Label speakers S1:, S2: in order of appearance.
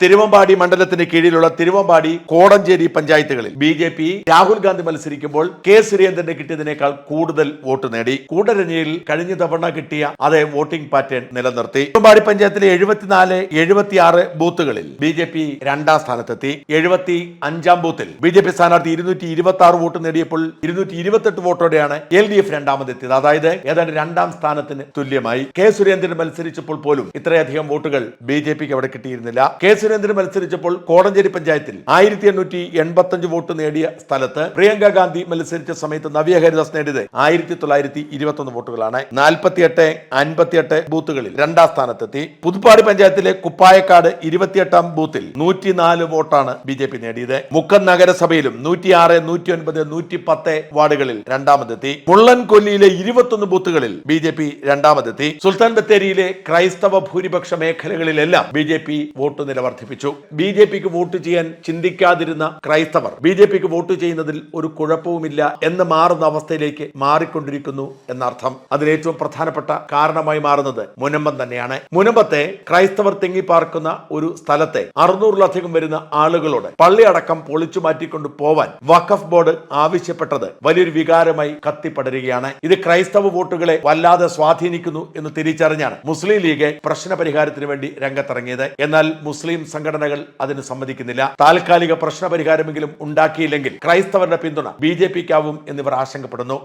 S1: തിരുവമ്പാടി മണ്ഡലത്തിന് കീഴിലുള്ള തിരുവമ്പാടി കോടഞ്ചേരി പഞ്ചായത്തുകളിൽ B J P Rahul Gandhi മത്സരിക്കുമ്പോൾ കെ സുരേന്ദ്രന് കിട്ടിയതിനേക്കാൾ കൂടുതൽ വോട്ട് നേടി. കൂടരഞ്ഞിയിൽ കഴിഞ്ഞ തവണ കിട്ടിയ അതേ വോട്ടിംഗ് പാറ്റേൺ നിലനിർത്തി. തിരുവമ്പാടി പഞ്ചായത്തിലെ എഴുപത്തിനാല് എഴുപത്തിയാറ് ബൂത്തുകളിൽ ബി ജെ പി രണ്ടാം സ്ഥാനത്തെത്തി. എഴുപത്തി അഞ്ചാം ബൂത്തിൽ ബി ജെ പി സ്ഥാനാർത്ഥി ഇരുന്നൂറ്റി ഇരുപത്തി ആറ് വോട്ട് നേടിയപ്പോൾ ഇരുന്നൂറ്റി ഇരുപത്തെട്ട് വോട്ടോടെയാണ് എൽ ഡി എഫ് രണ്ടാമതെത്തിയത്. അതായത് ഏതാണ്ട് രണ്ടാം സ്ഥാനത്തിന് തുല്യമായി. കെ സുരേന്ദ്രൻ മത്സരിച്ചപ്പോൾ പോലും ഇത്രയധികം വോട്ടുകൾ ബി ജെ പിക്ക് അവിടെ കിട്ടിയിരുന്നില്ല. കെ സുരേന്ദ്രൻ മത്സരിച്ചപ്പോൾ കോടഞ്ചേരി പഞ്ചായത്തിൽ ആയിരത്തി എണ്ണൂറ്റി എൺപത്തി അഞ്ച് വോട്ട് നേടിയ സ്ഥലത്ത് പ്രിയങ്ക ഗാന്ധി മത്സരിച്ച സമയത്ത് നവ്യ ഹരിദാസ് നേടിയത് ആയിരത്തി തൊള്ളായിരത്തി ഇരുപത്തി ഒന്ന് വോട്ടുകളാണ്. നാൽപ്പത്തിയെട്ട് അൻപത്തിയെട്ട് ബൂത്തുകളിൽ രണ്ടാം സ്ഥാനത്തെത്തി. പുതുപ്പാടി പഞ്ചായത്തിലെ കുപ്പായക്കാട് ഇരുപത്തിയെട്ടാം ബൂത്തിൽ നൂറ്റിനാല് വോട്ടാണ് ബി ജെ പി നേടിയത്. മുക്കം നഗരസഭയിലും നൂറ്റിയാറ് നൂറ്റി ഒൻപത് നൂറ്റി പത്ത് വാർഡുകളിൽ രണ്ടാമതെത്തി. മുള്ളൻകൊല്ലിയിലെ ഇരുപത്തൊന്ന് ബൂത്തുകളിൽ ബി ജെ പി രണ്ടാമതെത്തി. സുൽത്താൻ ബത്തേരിയിലെ ക്രൈസ്തവ ഭൂരിപക്ഷ മേഖലകളിലെല്ലാം ബി ജെ പി വോട്ട് നില വർദ്ധിപ്പിച്ചു. ബി ജെ പിക്ക് വോട്ട് ചെയ്യാൻ ചിന്തിക്കാതിരുന്ന ക്രൈസ്തവർ ബി ജെ പിക്ക് വോട്ട് ചെയ്യുന്നതിൽ ഒരു കുഴപ്പവുമില്ല എന്ന് മാറുന്ന അവസ്ഥയിലേക്ക് മാറിക്കൊണ്ടിരിക്കുന്നു എന്നർത്ഥം. അതിലേറ്റവും പ്രധാനപ്പെട്ട കാരണമായി മാറുന്നത് മുനമ്പം തന്നെയാണ്. മുനമ്പത്തെ ക്രൈസ്തവർ തിങ്ങിപ്പാർക്കുന്ന ഒരു സ്ഥലത്തെ അറുന്നൂറിലധികം വരുന്ന ആളുകളോട് പള്ളി അടക്കം പൊളിച്ചു മാറ്റിക്കൊണ്ട് പോവാൻ വഖഫ് ബോർഡ് ആവശ്യപ്പെട്ടത് വലിയൊരു വികാരമായി കത്തിപ്പടരുകയാണ്. ഇത് ക്രൈസ്തവ വോട്ടുകളെ വല്ലാതെ സ്വാധീനിക്കുന്നു എന്ന് തിരിച്ചറിഞ്ഞാണ് മുസ്ലിം ലീഗ് പ്രശ്ന പരിഹാരത്തിന് വേണ്ടി രംഗത്തിറങ്ങിയത്. എന്നാൽ മുസ്ലിം സംഘടനകൾ അതിന് സമ്മതിക്കുന്നില്ല. താൽക്കാലിക പ്രശ്ന പരിഹാരമെങ്കിലും ഉണ്ടാക്കിയില്ലെങ്കിൽ ക്രൈസ്തവരുടെ പിന്തുണ ബി ജെ പിക്കാവും എന്നിവർ ആശങ്കപ്പെടുന്നു.